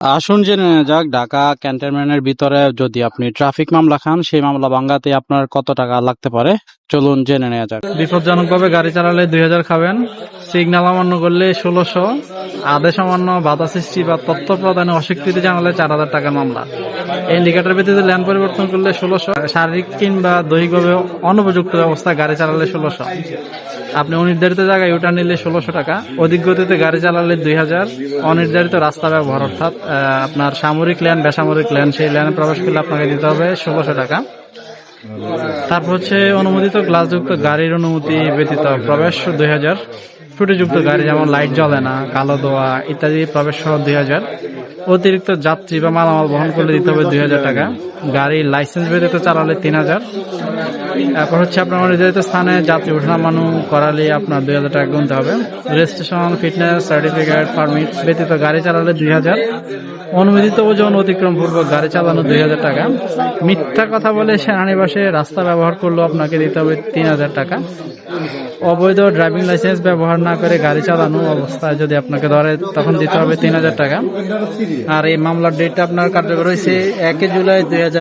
আসুন জেনে নেওয়া যাক, ঢাকা ক্যান্টনমেন্টের ভিতরে যদি আপনি ট্রাফিক মামলা খান, সেই মামলা ভাঙ্গাতে আপনার কত টাকা লাগতে পারে? চলুন জেনে নেওয়া যাক। বিপজ্জনকভাবে গাড়ি চালালে দুই হাজার খাবেন। সিগন্যাল অমান্য করলে ষোলোশো। আদেশ অমান্য, বাধা সৃষ্টি বা তথ্য প্রদানে অস্বীকৃতি জানালে চার হাজার টাকার মামলা। ইন্ডিকেটর ভিত্তিতে ল্যান্ড পরিবর্তন করলে ষোলোশো। শারীরিক কিংবা দৈহিকভাবে অনুপযুক্ত অবস্থায় গাড়ি চালালে ষোলোশো। আপনি অনির্ধারিত জায়গায় ইউটার নিলে ষোলোশো টাকা। অধিক গতিতে গাড়ি চালালে দুই হাজার। অনির্ধারিত রাস্তা ব্যবহার, অর্থাৎ আপনার সামরিক ল্যান্ড, বেসামরিক ল্যান্ড, সেই ল্যান্ডে প্রবেশ করলে আপনাকে দিতে হবে ষোলোশো টাকা। তারপর হচ্ছে অনুমোদিত গ্লাসযুক্ত গাড়ির অনুমতি ব্যতীত প্রবেশ দুই হাজার। ফুটেযুক্ত গাড়ি যেমন লাইট জ্বলে না, কালো দোয়া ইত্যাদি প্রবেশ দুই হাজার। অতিরিক্ত যাত্রী বা মালামাল বহন করলে দিতে হবে দুই হাজার টাকা। গাড়ির লাইসেন্স ব্যতীত চালালে তিন হাজার। তারপর হচ্ছে আপনার নির্ধারিত স্থানে যাত্রী ওঠানামানো করালে আপনার দুই হাজার টাকা গুনতে হবে। রেজিস্ট্রেশন ফিটনেস সার্টিফিকেট পারমিট ব্যতীত গাড়ি চালালে দুই হাজার। অনুমোদিত ওজন অতিক্রম পূর্বক গাড়ি চালানো দুই হাজার টাকা। মিথ্যা কথা বলে সেনানিবাসে রাস্তা ব্যবহার করলেও আপনাকে দিতে হবে তিন হাজার টাকা। অবৈধ ড্রাইভিং লাইসেন্স ব্যবহার না করে গাড়ি চালানো অবস্থায় যদি আপনাকে ধরে, তখন দিতে হবে তিন হাজার টাকা। আর এই মামলার ডেটটা আপনার কার্যকর হয়েছে একে জুলাই দুই হাজার